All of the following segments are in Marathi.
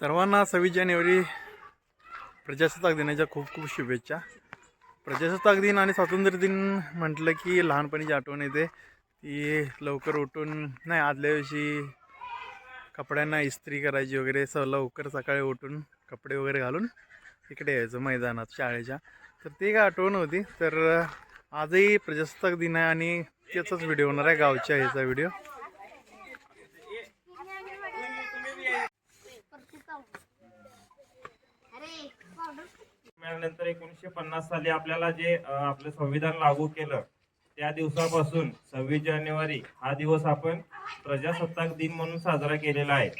सर्वांना सव्वीस जानेवारी प्रजासत्ताक दिनाच्या खूप खूप शुभेच्छा. प्रजासत्ताक दिन आणि स्वातंत्र्य दिन म्हटलं की लहानपणीची आठवण येते. ती लवकर उठून नाही आदल्या दिवशी कपड्यांना इस्त्री करायची वगैरे स लवकर सकाळी उठून कपडे वगैरे घालून इकडे यायचं मैदानात शाळेच्या. तर ते काय आठवण होती. तर आजही प्रजासत्ताक दिन आहे आणि त्याचाच व्हिडिओ होणार आहे गावच्या ह्याचा व्हिडिओ नंतर एकोणीसशे पन्नास साली आपल्याला जे आपलं संविधान लागू केलं त्या दिवसापासून सव्वीस जानेवारी हा दिवस आपण प्रजासत्ताक दिन म्हणून साजरा केलेला आहे.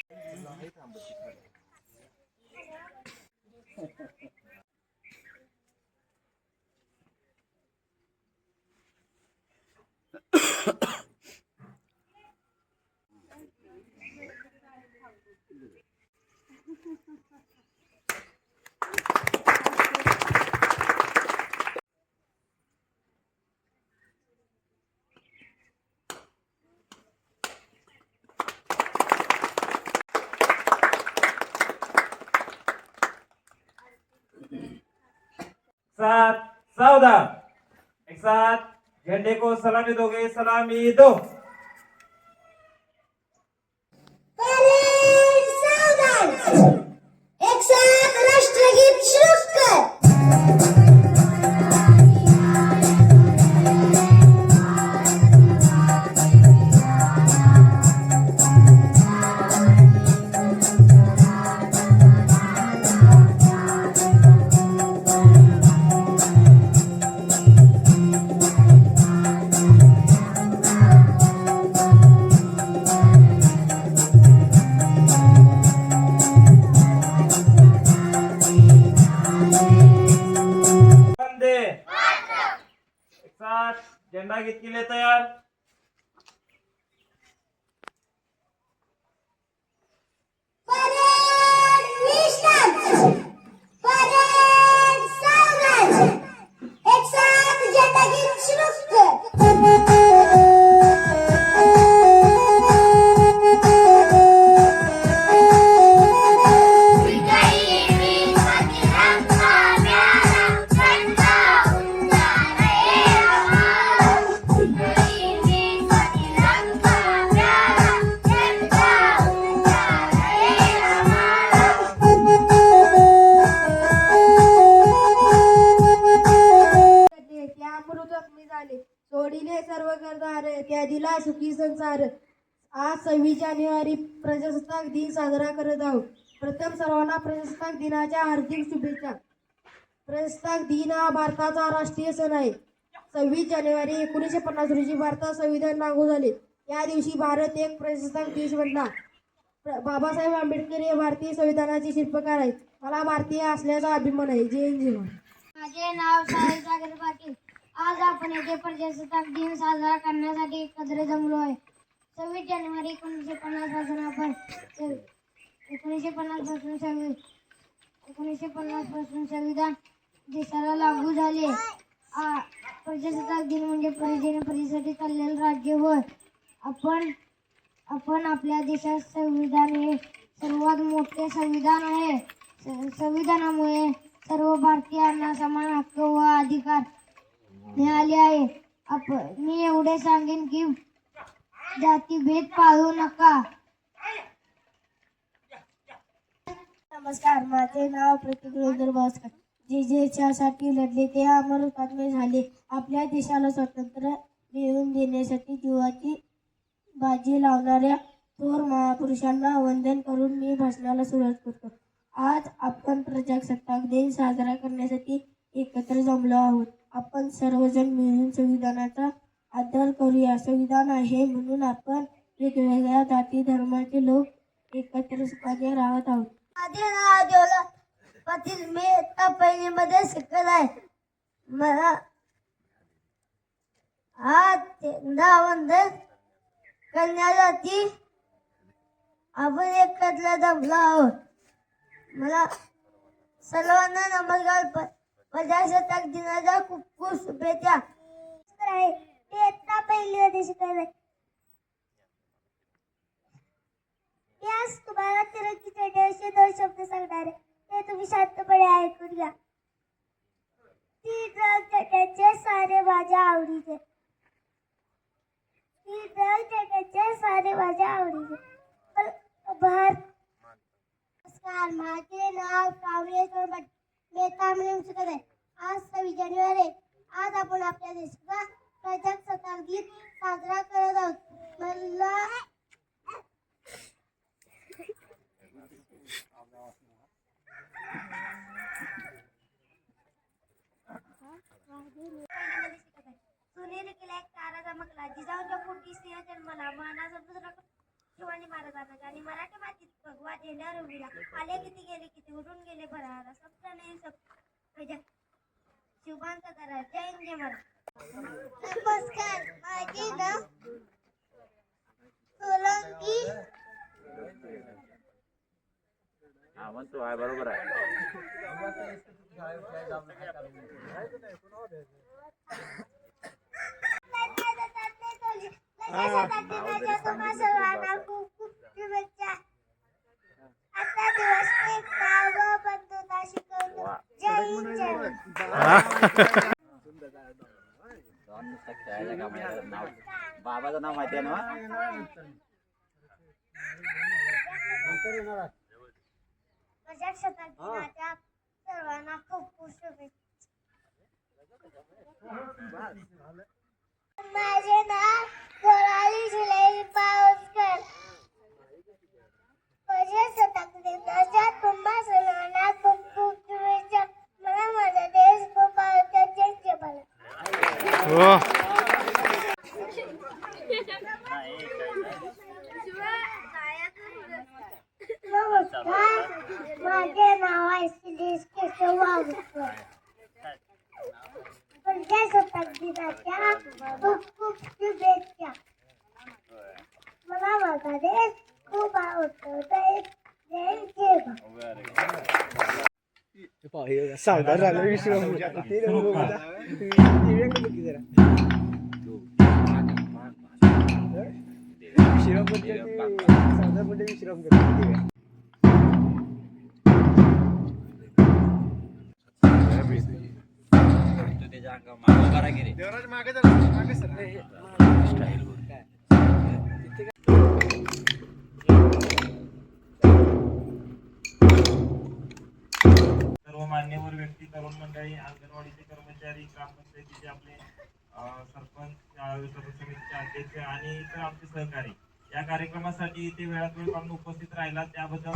सात सावधान. एक साथ झंडे को सलामी दोगे सलामी दो. झंडा घेतलेले तयार. सोडिले सर्व करणार त्या दिला सुखी संसार. आज सव्वीस जानेवारी प्रजासत्ताक दिन साजरा करत आहोत. प्रथम सर्वांना प्रजासत्ताक दिनाच्या हार्दिक शुभेच्छा. प्रजासत्ताक दिन हा भारताचा राष्ट्रीय सण आहे. सव्वीस जानेवारी एकोणीसशे पन्नास रोजी भारतात संविधान लागू झाले. या दिवशी भारत एक प्रजासत्ताक देश बनला. बाबासाहेब आंबेडकर हे भारतीय संविधानाचे शिल्पकार आहेत. मला भारतीय असल्याचा अभिमान आहे. जय हिंद. माझे नाव साहिल सागर पाटील. आज आपण येथे प्रजासत्ताक दिन साजरा करण्यासाठी एकत्र जमलो आहे. सव्वीस जानेवारी एकोणीसशे पन्नासपासून आपण एकोणीसशे पन्नासपासून संवि एकोणीसशे पन्नासपासून संविधान देशाला लागू झाले. आ- प्रजासत्ताक दिन म्हणजे परिजन परिसाठी चाललेलं राज्य होय. आपण आपण आपल्या देशात संविधान हे सर्वात मोठे संविधान आहे. स- संविधानामुळे सर्व भारतीयांना समान हक्क व अधिकार मिळाले आहे. आप मी एवढे सांगेन की जातीभेद पाळू नका. नमस्कार माझे नाव प्रतीक रवींद्र भास्कर. जे ज्याच्यासाठी लढले ते अमर हुतात्मे झाले. आपल्या देशाला स्वातंत्र्य मिळवून देण्यासाठी जीवाची बाजी लावणाऱ्या थोर महापुरुषांना वंदन करून मी भाषणाला सुरुवात करतो. आज आपण प्रजासत्ताक दिन साजरा करण्यासाठी एकत्र जमलो आहोत. आपण सर्वजण मिळून संविधानाचा आदर करूया. संविधान आहे म्हणून आपण वेगवेगळ्या जाती धर्माचे लोक एकत्र सुखाने राहत आहोत. माझे नाव देवला पाटील मी इयत्ता पहिलीमध्ये शिकत आहे. मला आज वंदन करण्यासाठी आपण एकत्र जमलो आहोत. मला सर्वांना नमस्कार. प्रजासत्ताक दिनाच्या खूप खूप शुभेच्छा. आहे ते इयत्ता पहिलीमध्ये शिकत शिकायला त्यास तुम्हाला तरक्की चढवशी दोन शब्द सांगणार आहे. ते तुम्ही शांतपणे ऐकून घ्या. ती ड्रग जगाचे सारे माझ्या आवडीचे. ती ड्रग जगाचे सारे माझ्या आवडीचे पण भार नमस्कार माझे नाव कावळेश्वर भट मी चुकत आहे. आज सव्वीस जानेवारी आज आपण आपल्या देशाचा प्रजासत्ताक दिन साजरा करत आहोत. मला सुनेरी केला एक तारा चमकला. जिजाऊंच्या पोटी सिंह जन्मला. मानाचा दुसरा शिवाजी महाराजांना आणि मराठी मातीत भगवा झेंडा रविला आले किती गेले किती? उडून गेले भरारा. सप्त नाही सप्त. शुभांत करा जय हिंद जय महाराज नमस्कार माझे नाव सोलंकी हा म्हणतो आहे बरोबर आहे तुम्हा सर्वांना खूप खूप शुभेच्छा आता दिवस बाबाचं नाव माहिती आहे ना सर्वांना खूप खूप शुभेच्छा माझे नाव सोनाली शिलाई पावसकर प्रजासत्ताक दिनाच्या तुम्हा सर्वांना खूप खूप शुभेच्छा. माझा हो. माझे नाव आहे केशव दिनाच्या खूप खूप शुभेच्छा. मला माझा देश खूप आवडतो जय जय जय भारत. सावधान राहिलं विश्राम ते नको बघा. ते व्यंग बघ की जरा विश्राम करते ते सावधान विश्राम करते ते. तू देवराज मागे जा मागे सर मान्यवर व्यक्ती तरुण मंडळी अंगणवाडीचे कर्मचारी ग्रामपंचायतीचे आपले सरपंच शाळा समितीचे अध्यक्ष आणि इतर आमचे सहकारी. या कार्यक्रमासाठी इथे वेळात वेळ काढून उपस्थित राहिला. त्याबद्दल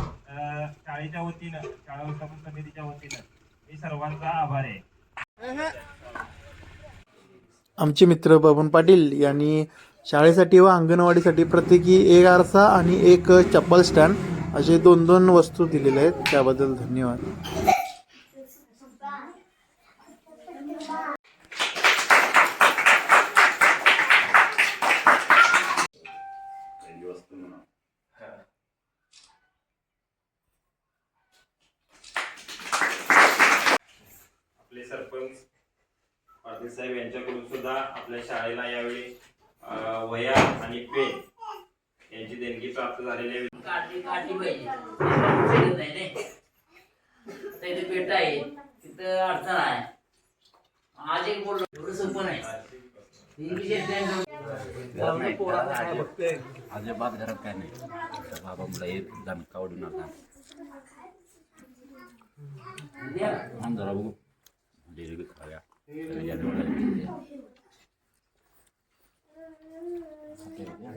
शाळेच्या वतीनं शाळा व्यवस्थापन समितीच्या वतीनं मी सर्वांचा आभार आहे. आमचे मित्र बबन पाटील यांनी शाळेसाठी व अंगणवाडीसाठी प्रत्येकी एक आरसा आणि एक चप्पल स्टँड असे दोन दोन वस्तू दिलेल्या आहेत. त्याबद्दल धन्यवाद आपले सरपंच पाटील साहेब यांच्याकडून सुद्धा आपल्या शाळेला यावेळी अं, वह्या आणि पेन यांची देणगी प्राप्त झालेली आहे. काढली काढली पाहिजे आता इथे पेट आहे. तिथं अडचण आहे. आज एक बोललो. एवढं सोपं नाही. अजिबात घरात काय नाही. बाबा मुला एक दणका उडून थांब जरा बघू डेली खाऊया Akhirnya.